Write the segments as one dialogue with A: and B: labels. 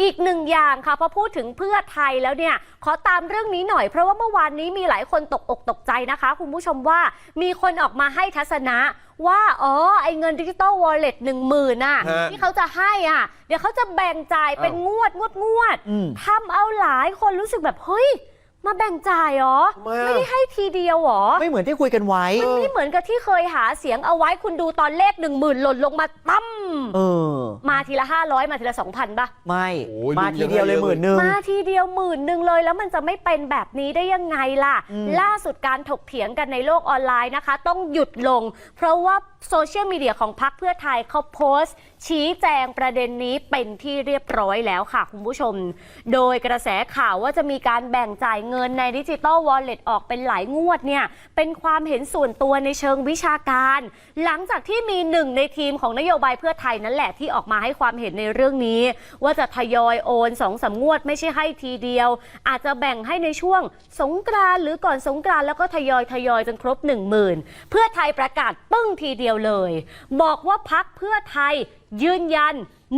A: อีกหนึ่งอย่างค่ะพอพูดถึงเพื่อไทยแล้วเนี่ยขอตามเรื่องนี้หน่อย เพราะว่าเมื่อวานนี้มีหลายคนตกอกตกใจนะคะ คุณผู้ชมว่ามีคนออกมาให้ทัศนะว่า อ๋อ ไอเงินดิจิตอลวอลเล็ตหนึ่งหมื่นน่ะ
B: ฮะ
A: ที่เขาจะให้อะ เดี๋ยวเขาจะแบ่งจ่ายเป็น
B: อ้าว
A: งวดงวดงวด
C: อืม
A: ทำเอาหลายคนรู้สึกแบบ เฮ้ย มาแบ่งจ่ายเหรอ
B: ทำไมอะ
A: ไม่ได้ให้ทีเดียวเหรอ
C: ไม่เหมือนที่คุยกันไว้
A: มันไม่เหมือนกับที่เคยหาเสียงเอาไว้คุณดูตอนเลขหนึ่งหมื่นหล่นลงมาตั้ม
C: เออ
A: มาทีละห้าร้อยมาทีละสองพันป่ะ
C: ไม่
B: โอ้ย
C: มาทีเดียวเลย
B: เยอะ
C: หมื่นหนึ่ง
A: มาทีเดียวหมื่นหนึ่งเลยแล้วมันจะไม่เป็นแบบนี้ได้ยังไงล่ะ
C: อืม
A: ล่าสุดการถกเถียงกันในโลกออนไลน์นะคะ ต้องหยุดลง เพราะว่าโซเชียลมีเดียของพรรคเพื่อไทยเขาโพสต์ ชี้แจงประเด็นนี้เป็นที่เรียบร้อยแล้วค่ะคุณผู้ชม โดยกระแสข่าวว่าจะมีการแบ่งจ่ายเงินงินในดิจิตอลวอลเล็ตออกเป็นหลายงวดเนี่ยเป็นความเห็นส่วนตัวในเชิงวิชาการ หลังจากที่มีหนึ่งในทีมของนโยบายเพื่อไทยนั่นแหละที่ออกมาให้ความเห็นในเรื่องนี้ ว่าจะทยอยโอนสองสางวดไม่ใช่ให้ทีเดียว อาจจะแบ่งให้ในช่วงสงกรานหรือก่อนสงกรานแล้วก็ทยอยทยอยจนครบ 1 0,000 เพื่อไทยประกาศปึ้งทีเดียวเลย บอกว่าพักเพื่อไทยยืนยัน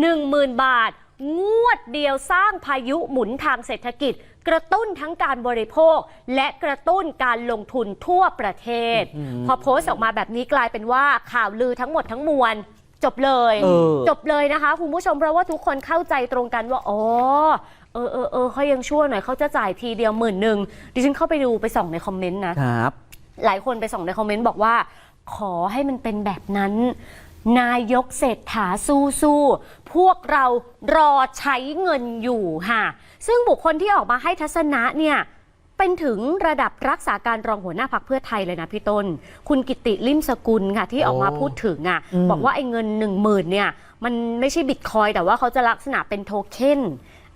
A: 10,000 บาท งวดเดียวสร้างพายุหมุนทางเศรษฐกิจ กระตุ้นทั้งการบริโภค และกระตุ้นการลงทุนทั่วประเทศ พอโพสต์ออกมาแบบนี้กลายเป็นว่าข่าวลือทั้งหมดทั้งมวลจบเลย
C: เออ
A: จบเลยนะคะคุณผู้ชมเพราะว่าทุกคนเข้าใจตรงกันว่าอ๋อเออเออเออเขายังชั่วหน่อยเขาจะจ่ายทีเดียวหมื่นหนึ่งดิฉันเข้าไปดูไปส่องในคอมเมนต์นะ
C: ครับ
A: หลายคนไปส่องในคอมเมนต์บอกว่า ขอให้มันเป็นแบบนั้น นายกเศรษฐาสู้สู้ๆพวกเรารอใช้เงินอยู่ค่ะ ซึ่งบุคคลที่ออกมาให้ทัศนะเนี่ยเป็นถึงระดับรักษาการรองหัวหน้าพักเพื่อไทยเลยนะพี่ต้น คุณกิติลิมสกุลค่ะที่ออกมา
B: โอ้
A: พูดถึงอะ
C: อืม
A: บอกว่าไอ้เงินหนึ่งหมื่นเนี่ยมันไม่ใช่บิตคอยน์แต่ว่าเขาจะลักษณะเป็นโทเค็น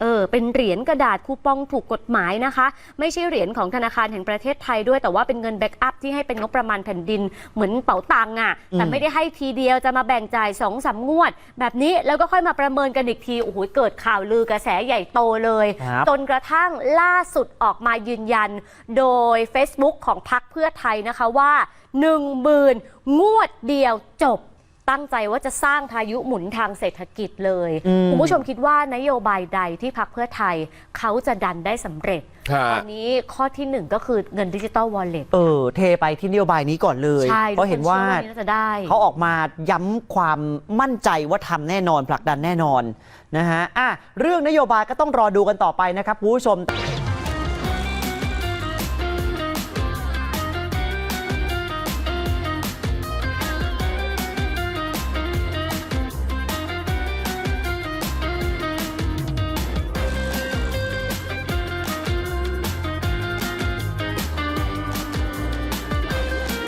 A: เออเป็นเหรียญกระดาษคูปองถูกกฎหมายนะคะ ไม่ใช่เหรียญของธนาคารแห่งประเทศไทยด้วยแต่ว่าเป็นเงินแบ็กอัพที่ให้เป็นงบประมาณแผ่นดินเหมือนเป๋าตังค์อะแต่
C: อืม
A: ไม่ได้ให้ทีเดียวจะมาแบ่งจ่ายสองสามงวด แบบนี้แล้วก็ค่อยมาประเมินกันอีกทีโอ้โหเกิดข่าวลือกระแสใหญ่โตเลย
C: ครับ
A: จนกระทั่งล่าสุดออกมายืนยัน โดย Facebook ของพรรคเพื่อไทยนะคะว่า 1 0,000 งวดเดียวจบ ตั้งใจว่าจะสร้างพายุหมุนทางเศรษฐกิจเลย
C: อืม
A: คุณผู้ชมคิดว่านโยบายใดที่พรรคเพื่อไทย เขาจะดันได้สำเร็จ
B: ฮะ
A: ตอนนี้ข้อที่หนึ่งก็คือเงินดิจิตอลวอลเล็ต
C: เออ เทไปที่นโยบายนี้ก่อนเลย
A: ใช่
C: เพราะเห็นว่า
A: ทุกคชื่อน่าจะได้
C: เขาออกมาย้ำความมั่นใจว่าทำแน่นอนผลักดันแน่นอนนะฮะอะเรื่องนโยบายก็ต้องรอดูกันต่อไปนะครับคุณผู้ชม